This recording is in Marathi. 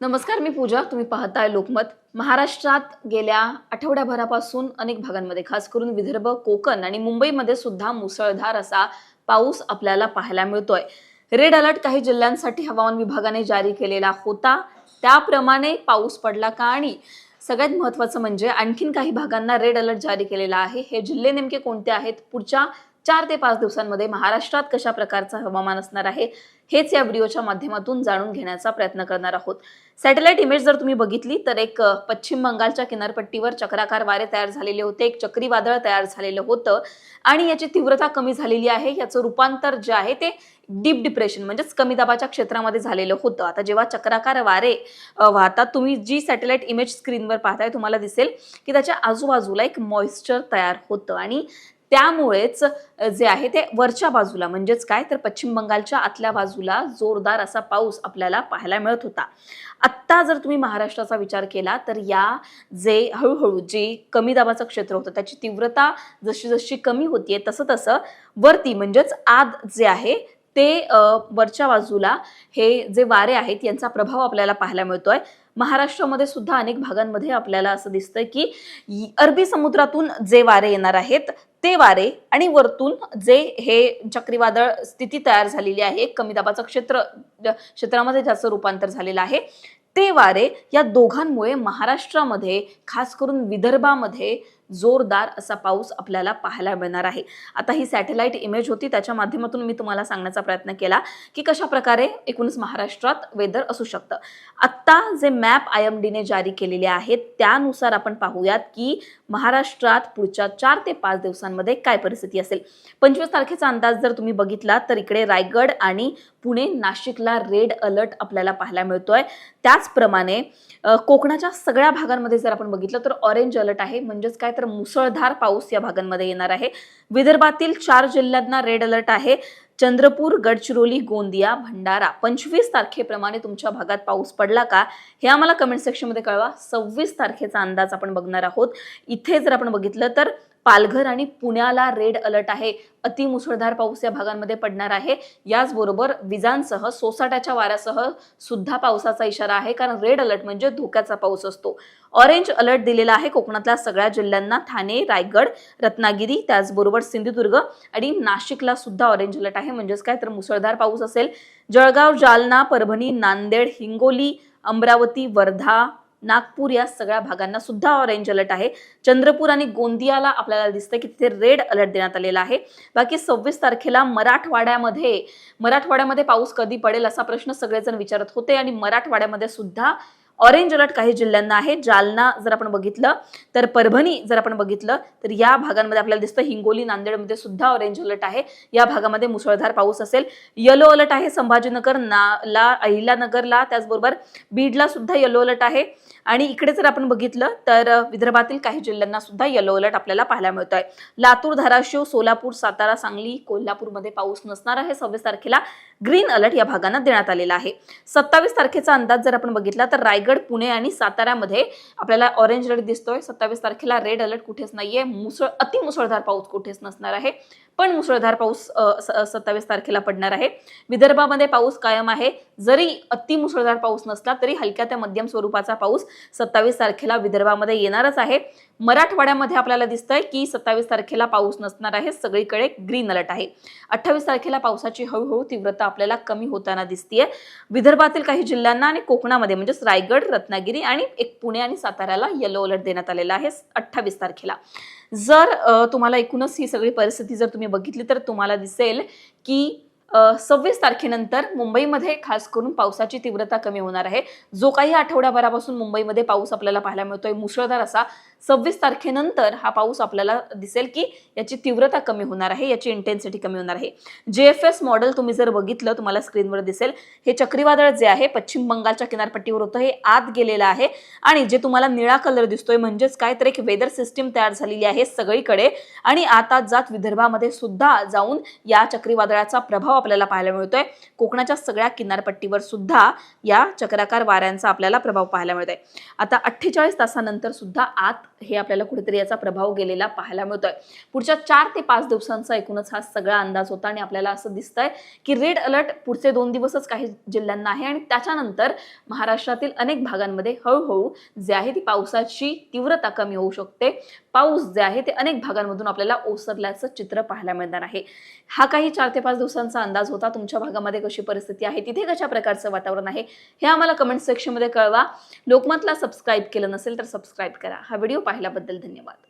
नमस्कार मी पूजा. तुम्ही पाहताय लोकमत. महाराष्ट्रात गेल्या आठवड्याभरापासून अनेक भागांमध्ये खास करून विदर्भ कोकण आणि मुंबईमध्ये सुद्धा मुसळधार असा पाऊस आपल्याला पाहायला मिळतोय. रेड अलर्ट काही जिल्ह्यांसाठी हवामान विभागाने जारी केलेला होता. त्याप्रमाणे पाऊस पडला का आणि सगळ्यात महत्वाचं म्हणजे आणखीन काही भागांना रेड अलर्ट जारी केलेला आहे. हे जिल्हे नेमके कोणते आहेत? पुढच्या चार ते पाच दिवसांमध्ये महाराष्ट्रात कशा प्रकारचं हवामान असणार आहे? हेच या व्हिडिओच्या माध्यमातून जाणून घेण्याचा प्रयत्न करणार आहोत. सॅटेलाइट इमेज जर तुम्ही बघितली तर एक पश्चिम बंगालच्या किनारपट्टीवर चक्राकार वारे तयार झालेले होते एक चक्रीवादळ तयार झालेलं होतं आणि याची तीव्रता कमी झालेली आहे. याचं रूपांतर जे आहे ते डीप डिप्रेशन म्हणजेच कमी दाबाच्या क्षेत्रामध्ये झालेलं होतं. आता जेव्हा चक्राकार वारे वाहतात तुम्ही जी सॅटेलाइट इमेज स्क्रीनवर पाहताय तुम्हाला दिसेल की त्याच्या आजूबाजूला एक मॉइश्चर तयार होतं आणि त्यामुळेच जे आहे ते वरच्या बाजूला म्हणजेच काय? तर पश्चिम बंगालच्या आतल्या बाजूला जोरदार असा पाऊस आपल्याला पाहायला मिळत होता. आत्ता जर तुम्ही महाराष्ट्राचा विचार केला तर या जे हळूहळू जे कमी दाबाचं क्षेत्र होतं त्याची तीव्रता जशी जशी कमी होतीये तसं तसं वरती म्हणजेच आद जे आहे ते वरच्या बाजूला हे जे वारे आहेत यांचा प्रभाव आपल्याला पाहायला मिळतोय. महाराष्ट्रामध्ये सुद्धा अनेक भागांमध्ये आपल्याला असं दिसतंय की अरबी समुद्रातून जे वारे येणार आहेत ते वारे आणि वरतून जे हे चक्रीवादळ स्थिती तयार झालेली आहे कमी दाबाचं क्षेत्र क्षेत्रामध्ये ज्याचं रूपांतर झालेलं आहे ते वारे या दोघांमुळे महाराष्ट्रामध्ये खास करून विदर्भामध्ये जोरदार असा पाऊस आपल्याला पाहायला मिळणार आहे. आता ही सॅटेलाइट इमेज होती त्याच्या माध्यमातून मी तुम्हाला सांगण्याचा प्रयत्न केला की कशा प्रकारे एकूणच महाराष्ट्रात वेदर असू शकतं. आत्ता जे मॅप आय एम डीने जारी केलेले आहेत त्यानुसार आपण पाहूयात की महाराष्ट्रात पुढच्या चार ते पाच दिवसांमध्ये काय परिस्थिती असेल. पंचवीस तारखेचा अंदाज जर तुम्ही बघितला तर इकडे रायगड आणि पुणे नाशिकला रेड अलर्ट आपल्याला पाहायला मिळतोय. त्याचप्रमाणे कोकणाच्या सगळ्या भागांमध्ये जर आपण बघितलं तर ऑरेंज अलर्ट आहे. म्हणजेच काय? तर मुसळधार पाऊस या भागांमध्ये येणार आहे. विदर्भातील चार जिल्ह्यांना रेड अलर्ट आहे. चंद्रपूर गडचिरोली गोंदिया भंडारा. पंचवीस तारखेप्रमाणे तुमच्या भागात पाऊस पडला का? हे आम्हाला कमेंट सेक्शनमध्ये कळवा. सव्वीस तारखेचा अंदाज आपण बघणार आहोत. इथे जर आपण बघितलं तर पालघर आणि पुण्याला रेड अलर्ट आहे. अति मुसळधार पाऊस या भागांमध्ये पडणार आहे. याचबरोबर विजांसह सोसाट्याच्या वाऱ्यासह सुद्धा पावसाचा इशारा आहे. कारण रेड अलर्ट म्हणजे धोक्याचा पाऊस असतो. ऑरेंज अलर्ट दिलेला आहे कोकणातल्या सगळ्या जिल्ह्यांना. ठाणे रायगड रत्नागिरी त्याचबरोबर सिंधुदुर्ग आणि नाशिकला सुद्धा ऑरेंज अलर्ट आहे. म्हणजेच काय? तर मुसळधार पाऊस असेल. जळगाव जालना परभणी नांदेड हिंगोली अमरावती वर्धा नागपूर या सगळ्या भागांना सुद्धा ऑरेंज अलर्ट आहे. चंद्रपूर आणि गोंदियाला आपल्याला दिसतं की तिथे रेड अलर्ट देण्यात आलेला आहे. बाकी सव्वीस तारखेला मराठवाड्यामध्ये मराठवाड्यामध्ये पाऊस कधी पडेल असा प्रश्न सगळेजण विचारत होते आणि मराठवाड्यामध्ये सुद्धा ऑरेंज अलर्ट काही जिल्ह्यांना आहे. जालना जर आपण बघितलं तर परभणी जर आपण बघितलं तर या भागांमध्ये आपल्याला दिसतं हिंगोली नांदेडमध्ये सुद्धा ऑरेंज अलर्ट आहे. या भागामध्ये मुसळधार पाऊस असेल. येलो अलर्ट आहे संभाजीनगर नाला अहिल्यानगरला त्याचबरोबर बीडला सुद्धा येलो अलर्ट आहे. आणि इकडे जर आपण बघितलं तर विदर्भातील काही जिल्ह्यांना सुद्धा येलो अलर्ट आपल्याला पाहायला मिळत आहे लातूर धाराशिव सोलापूर सातारा सांगली कोल्हापूरमध्ये पाऊस नसणार आहे. सव्वीस तारखेला ग्रीन अलर्ट या भागांना देण्यात आलेला आहे. सत्तावीस तारखेचा अंदाज जर आपण बघितला तर रायगड पुणे आणि साताऱ्यामध्ये आपल्याला ऑरेंज अलर्ट दिसतोय. सत्तावीस तारखेला रेड अलर्ट कुठेच नाहीये. मुसळ अति मुसळधार पाऊस कुठेच नसणार आहे. पण मुसळधार पाऊस सत्तावीस तारखेला पडणार आहे. विदर्भामध्ये पाऊस कायम आहे. जरी अति मुसळधार पाऊस नसला तरी हलक्या ते मध्यम स्वरूपाचा पाऊस सत्तावीस तारखेला विदर्भामध्ये येणारच आहे. मराठवाड्यामध्ये आपल्याला दिसतंय की सत्तावीस तारखेला पाऊस नसणार आहे. सगळीकडे ग्रीन अलर्ट आहे. अठ्ठावीस तारखेला पावसाची हळूहळू तीव्रता आपल्याला कमी होताना दिसतीये. विदर्भातील काही जिल्ह्यांना आणि कोकणामध्ये म्हणजेच रायगड रत्नागिरी आणि एक पुणे आणि साताऱ्याला येलो अलर्ट देण्यात आलेला आहे अठ्ठावीस तारखेला. जर तुम्हाला एकूणच ही सगळी परिस्थिती जर तुम्ही बघितली तर तुम्हाला दिसेल की सव्वीस तारखेनंतर मुंबईमध्ये खास करून पावसाची तीव्रता कमी होणार आहे. जो काही आठवड्याभरापासून मुंबईमध्ये पाऊस आपल्याला पाहायला मिळतोय मुसळधार असा सव्वीस तारखेनंतर हा पाऊस आपल्याला दिसेल की याची तीव्रता कमी होणार आहे याची इंटेन्सिटी कमी होणार आहे. जे एफ एस मॉडेल तुम्ही जर बघितलं तुम्हाला स्क्रीनवर दिसेल. हे चक्रीवादळ जे आहे पश्चिम बंगालच्या किनारपट्टीवर होतं हे आत गेलेलं आहे. आणि जे तुम्हाला निळा कलर दिसतोय म्हणजेच काय तर एक वेदर सिस्टीम तयार झालेली आहे सगळीकडे. आणि आता जात विदर्भामध्ये सुद्धा जाऊन या चक्रीवादळाचा प्रभाव आपल्याला पाहायला मिळतोय. कोकणाच्या सगळ्या किनारपट्टीवर सुद्धा या चक्राकार वाऱ्यांचा आपल्याला प्रभाव पाहायला मिळतोय. आता अठ्ठेचाळीस तासानंतर सुद्धा आत हे आपल्याला कुठेतरी याचा प्रभाव गेलेला पाहायला मिळतोय. पुढच्या चार ते पाच दिवसांचा एकूणच हा सगळा अंदाज होता आणि आपल्याला असं दिसतंय की रेड अलर्ट पुढचे दोन दिवसच काही जिल्ह्यांना आहे आणि त्याच्यानंतर महाराष्ट्रातील अनेक भागांमध्ये हळूहळू जे आहे ती पावसाची तीव्रता कमी होऊ शकते. पाऊस जे आहे ते अनेक भागांमधून आपल्याला ओसरल्याचं चित्र पाहायला मिळणार आहे. हा काही चार ते पाच दिवसांचा अंदाज होता. तुमच्या भागामध्ये कशी परिस्थिती आहे तिथे कशा प्रकारचं वातावरण आहे हे आम्हाला कमेंट सेक्शनमध्ये कळवा. लोकमतला सबस्क्राईब केलं नसेल तर सबस्क्राईब करा. हा व्हिडिओ पाहिल्याबद्दल धन्यवाद.